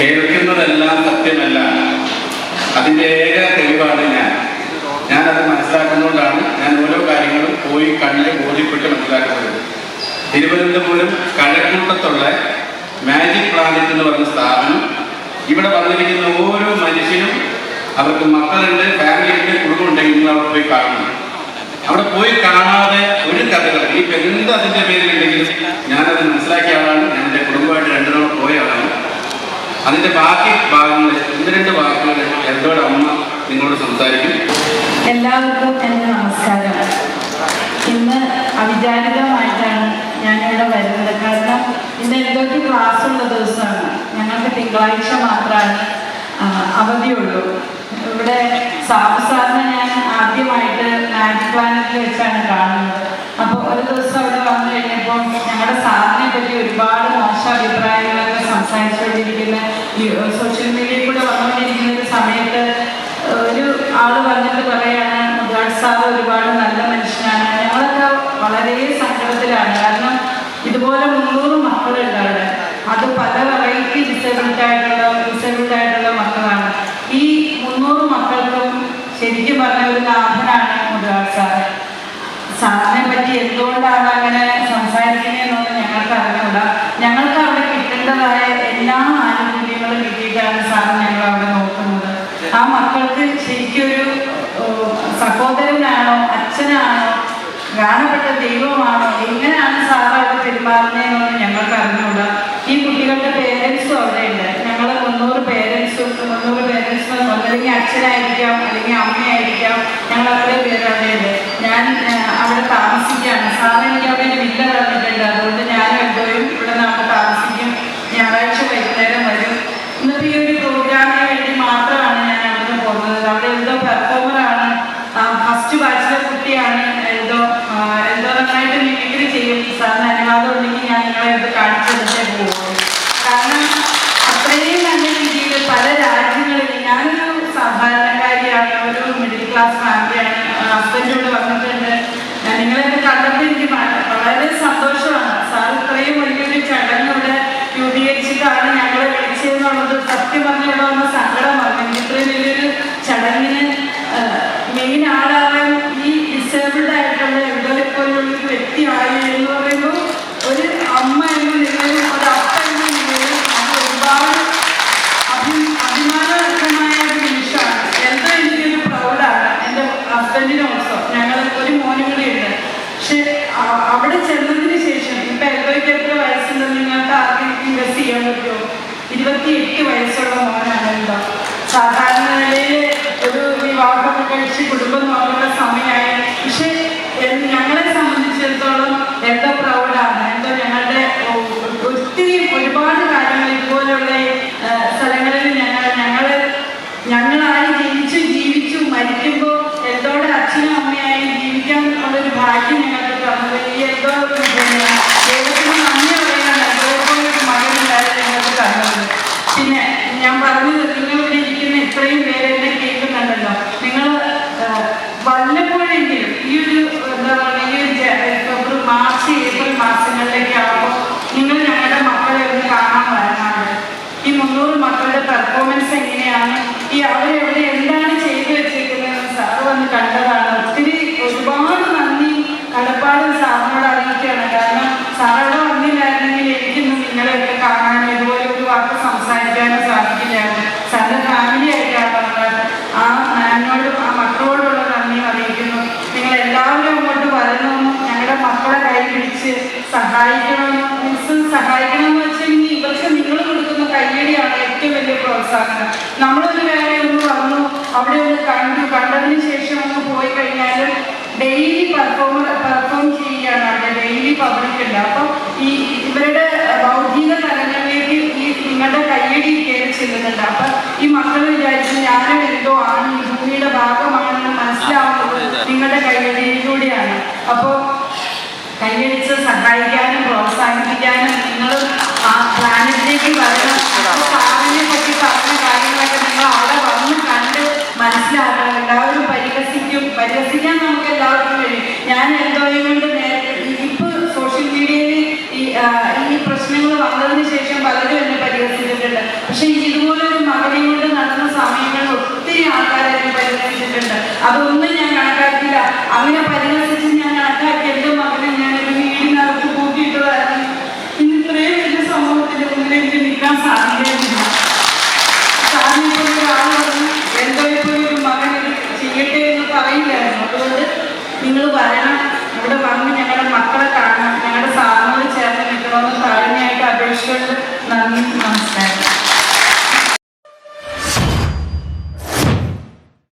കേൾക്കുന്നതെല്ലാം സത്യമല്ല. അതിന്റെ ഏക തെളിവാണ് ഞാൻ. ഞാനത് മനസ്സിലാക്കുന്നതുകൊണ്ടാണ് ഞാൻ ഓരോ കാര്യങ്ങളും പോയി കണ്ണിൽ ബോധ്യപ്പെട്ട് മനസ്സിലാക്കുന്നത്. തിരുവനന്തപുരം കഴക്കൂട്ടത്തുള്ള മാജിക് പ്ലാനറ്റ് എന്ന് പറഞ്ഞ സ്ഥാപനം. ഇവിടെ വന്നിരിക്കുന്ന ഓരോ മനുഷ്യനും അവർക്ക് മക്കളുണ്ട് ഫാമിലി ഉണ്ട് കുടുംബം ഉണ്ടെങ്കിൽ നിങ്ങൾ അവിടെ പോയി കാണണം. അവിടെ പോയി കാണാതെ ഒരു കഥകൾ ഇപ്പം എന്ത് അതിന്റെ പേരിലുണ്ടെങ്കിലും ഞാനത് മനസ്സിലാക്കിയ ആളാണ്. എന്റെ കുടുംബമായിട്ട് രണ്ടു തവണ പോയ ആളാണ് അതിന്റെ ബാക്കി ഭാഗങ്ങൾ ഒന്ന് രണ്ട് വാക്കുകൾ എന്തോടെ അമ്മ നിങ്ങളോട് സംസാരിക്കും? എല്ലാവർക്കും എന്റെ നമസ്കാരം. ഇന്ന് അവിചാരിതമായിട്ടാണ് ഞാനിവിടെ വരുന്നത്. കാരണം ഇന്ന് എന്തൊക്കെ ക്ലാസ് ഉള്ള ദിവസമാണ്? ഞങ്ങൾക്ക് തിങ്കളാഴ്ച മാത്രമാണ് അവധിയുള്ളൂ. ഇവിടെ സാറിനെ ഞാൻ ആദ്യമായിട്ട് മാജിക് പ്ലാനറ്റിൽ വെച്ചാണ് കാണുന്നത്. അപ്പോൾ ഒരു ദിവസം അവിടെ വന്നു കഴിഞ്ഞപ്പോൾ ഞങ്ങളുടെ സാറിനെ പറ്റി ഒരുപാട് മോശം അഭിപ്രായങ്ങളൊക്കെ സംസാരിച്ചുകൊണ്ടിരിക്കുന്ന ഈ സോഷ്യൽ മീഡിയയിൽ കൂടെ വന്നുകൊണ്ടിരിക്കുന്ന ഒരു സമയത്ത് ഒരു ആൾ വന്നിട്ട് പറയാണ് സാർ ഒരുപാട് നല്ല മനുഷ്യനാണ്. ഞങ്ങളൊക്കെ വളരെ സങ്കടത്തിലാണ്. കാരണം ഇതുപോലെ മുന്നൂറ് മക്കളുണ്ട് അവിടെ അത് പല വെറൈറ്റി ഡിസേബിൾഡ് ആയിട്ടുള്ള ഡിസേബിൾഡ് ആയിട്ടുള്ള മക്കളാണ്. ഈ മുന്നൂറ് മക്കൾക്കും ശരിക്കും പറഞ്ഞ ഒരു നാഥനാണ് മുതാഡ് സാർ സാറിനെ പറ്റി എന്തുകൊണ്ടാണ് അങ്ങനെ സംസാരിക്കുന്നതെന്നൊന്നും ഞങ്ങൾക്ക് അറിഞ്ഞൂടാ ഞങ്ങൾക്ക് ശരിക്കൊരു സഹോദരനാണോ അച്ഛനാണോ കാണപ്പെട്ട ദൈവമാണോ എങ്ങനെയാണ് സാറായിട്ട് പെരുമാറുന്നതെന്നൊന്നും ഞങ്ങൾക്ക് അറിഞ്ഞുകൂടാ. ഈ കുട്ടികളുടെ പേരൻസും അവിടെ ഉണ്ട് ഞങ്ങൾ മുന്നൂറ് പേരൻസും മുന്നൂറ് പേരൻസും ഒന്നല്ലെങ്കിൽ അച്ഛനായിരിക്കാം അല്ലെങ്കിൽ അമ്മയായിരിക്കാം. ഞങ്ങൾ അത്രയും പേര് അവിടെ ഉണ്ട് മെയിൻ ആളാവാൻ ഈ ഡിസേബിൾഡ് ആയിട്ടുള്ള എവിടെ പോലുള്ള ഒരു വ്യക്തിയായി എന്ന് പറയുമ്പോൾ ഒരു അമ്മ എന്ന നിലയിലും ഒരു അപ്പ എന്ന നിലയിലും അത് ഒരുപാട് അഭി അഭിമാനകരമായ ഒരു നിമിഷമാണ്. എന്തോ എനിക്കൊരു പ്രൗഡാണ്. എന്റെ ഹസ്ബൻഡിന് ഓൾസോ ഞങ്ങൾ ഒരു മോനും കൂടി ഉണ്ട്. പക്ഷെ അവിടെ ചെന്നതിന് ശേഷം ഇപ്പം എന്തോയ്ക്ക് എത്ര വയസ്സുണ്ടെന്ന് നിങ്ങൾക്ക് ആദ്യം ഇൻവെസ്റ്റ് ചെയ്യാൻ പറ്റുമോ? ഇരുപത്തിയെട്ട് വയസ്സുള്ള മോനാണ് എന്താ സാധാരണ നിലയിൽ ഒരു വിവാഹമൊക്കെ കഴിച്ച് കുടുംബം നോക്കുന്ന സമയമായി. പക്ഷെ ഞങ്ങളെ സംബന്ധിച്ചിടത്തോളം എന്തോ പ്രൗഡാണ് എന്തോ ഞങ്ങളുടെ ഒത്തിരി ഒരുപാട് കാര്യങ്ങൾ ഇതുപോലുള്ള സ്ഥലങ്ങളിൽ ഞങ്ങൾ ഞങ്ങൾ ഞങ്ങളായി ജനിച്ചു ജീവിച്ചു മരിക്കുമ്പോൾ എന്തോടെ അച്ഛനും അമ്മയായി ജീവിക്കാൻ ഉള്ളൊരു ഭാഗ്യം ഞങ്ങൾക്ക് തന്നത്. ഈ എന്തോ ദൈവത്തിന് നന്ദി പറയാൻ എന്തോപോലൊരു മകനുണ്ടായത് ഞങ്ങൾക്ക് തന്നത്. പിന്നെ ഞാൻ പറഞ്ഞത് നിങ്ങൾ ഇവിടെ ഇരിക്കുന്ന ഇത്രയും പേര് എന്നെ കേൾക്കുന്നുണ്ടല്ലോ നിങ്ങൾ വല്ലപ്പോഴെങ്കിലും ഈ ഒരു എന്താ പറയുക ഈ ഒരു ജ- ഫെബ്രുവരി മാർച്ച് ഏപ്രിൽ മാസങ്ങളിലേക്ക് ആകുമ്പോൾ നിങ്ങൾ ഞങ്ങളുടെ മക്കളെ ഒന്ന് കാണാൻ വരണമാണ് ഈ മുന്നൂറ് മക്കളുടെ പെർഫോമൻസ് എങ്ങനെയാണ്? ഈ അവരെവിടെ എന്താണ് ചെയ്തു വെച്ചിരിക്കുന്നത് സാറ് വന്ന് കണ്ടതാണ് പിടിച്ച് മീൻസ് സഹായിക്കണം എന്ന് വെച്ചിട്ടുണ്ടെങ്കിൽ ഇവർക്ക് നിങ്ങൾ കൊടുക്കുന്ന കയ്യടിയാണ് ഏറ്റവും വലിയ പ്രോത്സാഹനം. നമ്മളൊരു വേറെ ഒന്ന് വന്നു അവിടെ ഒന്ന് കണ്ടു കണ്ടതിന് ശേഷം ഒന്ന് പോയി കഴിഞ്ഞാൽ ഡെയിലി പെർഫോം പെർഫോം ചെയ്യുകയാണ് അവിടെ ഡെയിലി പബ്ലിക് ഉണ്ട്. അപ്പോൾ ഈ ഇവരുടെ ബൗദ്ധിക തലങ്ങളിലേക്ക് ഈ നിങ്ങളുടെ കയ്യടി കയറി ചെല്ലുന്നുണ്ട്. അപ്പം ഈ മക്കൾ വിചാരിച്ചു ഞാനും എന്തോ ആണ് ഈ ഭൂമിയുടെ ഭാഗമാണെന്ന് മനസ്സിലാവുന്നത് നിങ്ങളുടെ കയ്യടിയിലൂടെയാണ്. അപ്പോൾ കൈയടിച്ച് സഹായിക്കാനും പ്രോത്സാഹിപ്പിക്കാനും